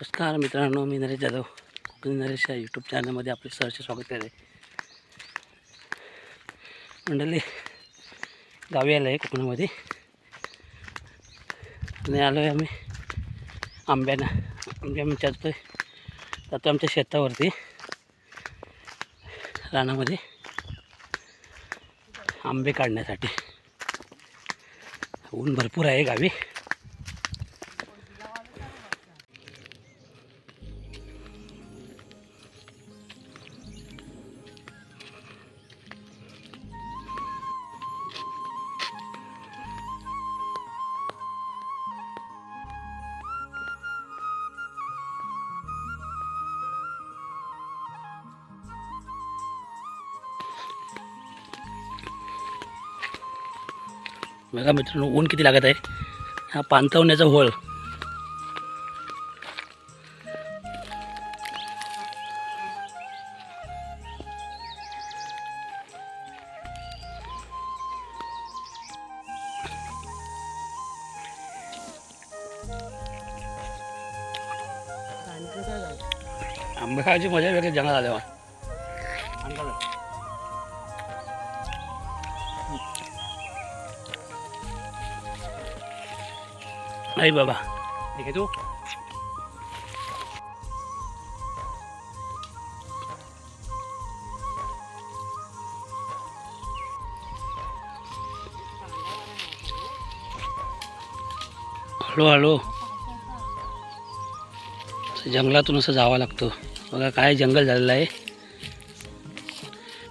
नमस्कार मित्रांनो मी नरेश जाधव. कोकणी नरेश या यूट्यूब चॅनलमध्ये आपले सहर्ष स्वागत करते. मंडळी गावी आलं आहे कोकणामध्ये. आणि आलो आहे आम्ही. आंब्यानं आंबे आम्ही जातो जातो आमच्या शेतावरती रानामध्ये. आंबे काढण्यासाठी. ऊन भरपूर आहे गावी. बघा मित्रांनो ऊन किती लागत आहे. हा पांतवण्याचा होळ. आंबे खायची मजा वेगळी जंगल आल्यावर नाही बाबा. ठीक आहे तू. हळू हळू. जंगलातून असं जावं लागतं. बघा काय जंगल झालेलं आहे.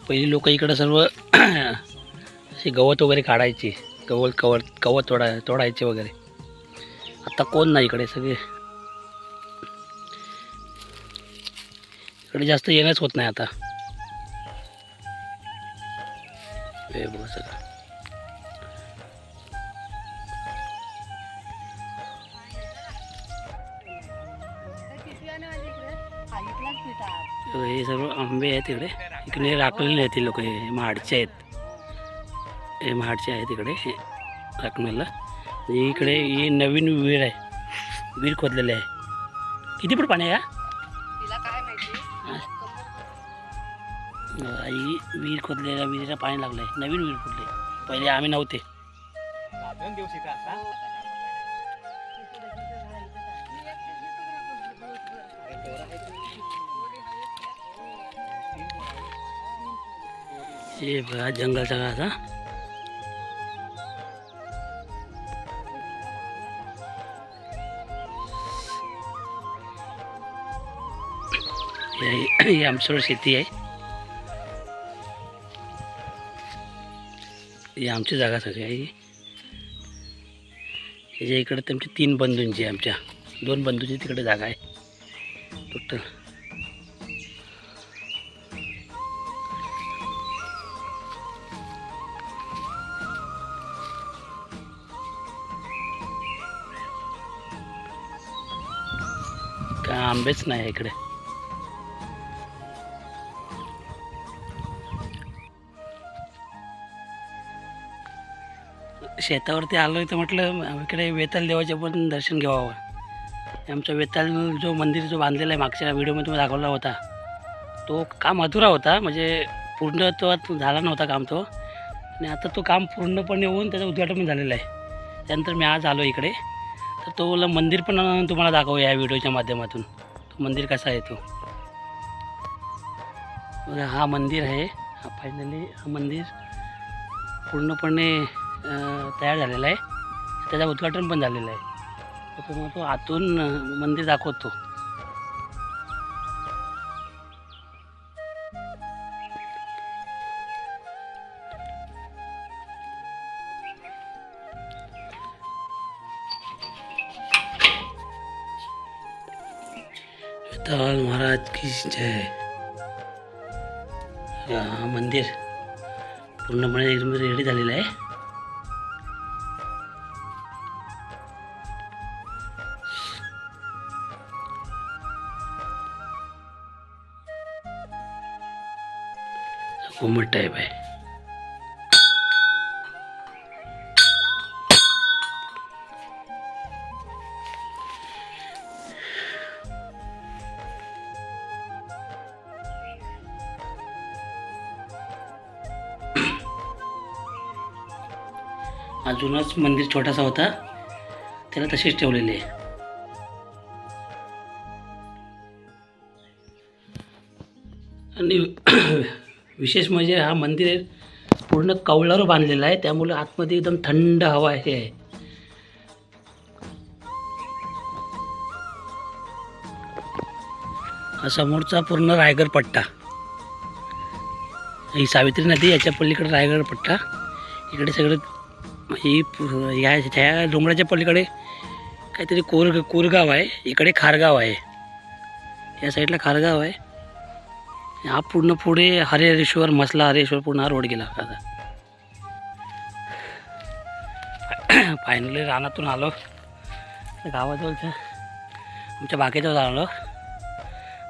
पहिली लोक इकडं सर्व अशी गवत वगैरे काढायची. गवत कवत गवत तोडा तोडायचे वगैरे. आता कोण नाही इकडे सगळे. इकडे जास्त येणंच होत नाही आता. हे बघा सगळं. हे सर्व आंबे आहेत तिकडे इकडे राखलेले आहेत लोक हे महाडचे आहेत. हे महाडचे आहेत इकडे हे राखणेला इकडे ही नवीन विहीर आहे. विहीर खोदलेली आहे. किती फूट पाणी आहे या तिला काय माहिती? आई विहीर खोदलेल्या विहिरीला पाणी लागलं आहे नवीन विहीर खोदले. पहिले आम्ही नव्हते. हे बघा जंगल सगळा आता हे- ही आमच्याकडे शेती आहे. ही आमची जागा सगळी आहे. याच्या इकडे तुमची तीन बंधूंची आहे आमच्या. दोन बंधूंची तिकडे जागा आहे. टोटल काय आंबेच नाही आहे इकडे? शेतावरती आलो तर म्हटलं इकडे वेताल देवाचे पण दर्शन घ्यावं. आमचा वेताल जो मंदिर जो बांधलेला आहे मागच्या व्हिडिओमध्ये तुम्ही दाखवला होता तो काम अधुरा होता म्हणजे पूर्णत्वात झाला नव्हता काम तो. आणि आता तो काम पूर्णपणे होऊन त्याचं उद्घाटन झालेलं आहे. त्यानंतर मी आज आलो इकडे. तर तो मंदिर पण तुम्हाला दाखवू या व्हिडिओच्या माध्यमातून. तो मंदिर कसा आहे तो? हा मंदिर आहे. हा फायनली हा मंदिर पूर्णपणे तयार झालेला आहे. त्याचं उद्घाटन पण झालेलं आहे. तर तुम्हाला तो आतून मंदिर दाखवतो. महाराज की जय. हा मंदिर पूर्णपणे रेडी झालेलं आहे. उमट टाईप आहे अजूनच मंदिर छोटासा होता त्याला तसेच ठेवलेले आणि विशेष म्हणजे हा मंदिर पूर्ण कवळावर बांधलेला आहे. त्यामुळे आतमध्ये एकदम थंड हवा हे आहे. हा समोरचा पूर्ण रायगड पट्टा. ही सावित्री नदी याच्या पलीकडे रायगड पट्टा. इकडे सगळं ही या ह्या डोंगराच्या पलीकडे काहीतरी कोर कोरगाव आहे. इकडे खारगाव आहे. या साईडला खारगाव आहे. हा पूर्ण पुढे हरेश्वर मसला हरेश्वर पूर्ण हा रोड गेला आता? फायनली रानातून आलो. गावाजवळच्या आमच्या बागेजवळ आलो.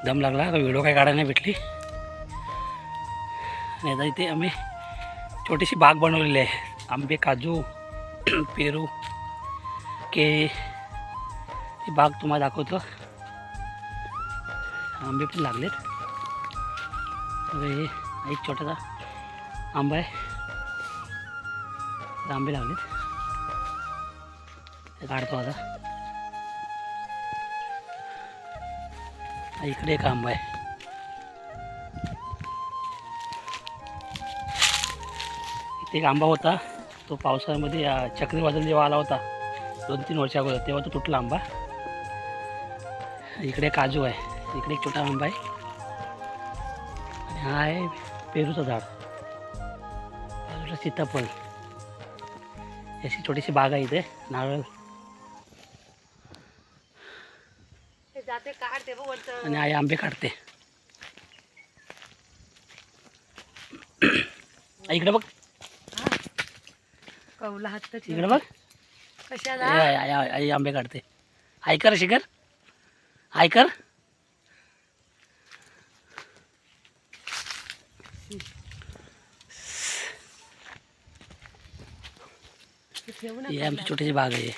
दम लागला व्हिडिओ काय काढायला नाही भेटली. नाही आता इथे आम्ही छोटीशी बाग बनवलेली आहे. आंबे काजू पेरू केळी ही बाग तुम्हाला दाखवतो. आंबे पण लागलेत. हे एक छोटासा आंबा आहे. आंबे लागलेत ते काढतो आता इकडे एक आंबा आहे. इथे एक आंबा होता. तो पावसाळ्यामध्ये चक्रीवादळ जेव्हा आला होता दोन तीन वर्षा अगोदर तेव्हा तो तुटला आंबा. इकडे काजू आहे. इकडे एक छोटा आंबा आहे. हा आहे पेरूचं झाड. बाजूला सीताफळ. अशी छोटीशी बाग आहे इथे नारळ. आणि आई आंबे काढते. इकडे बघ. कौला हात इकडे बघ. कशाला? आई आंबे काढते. ऐकर शिकर ऐकर ते ठेवू ही नका आमची छोटीशी बाग आहे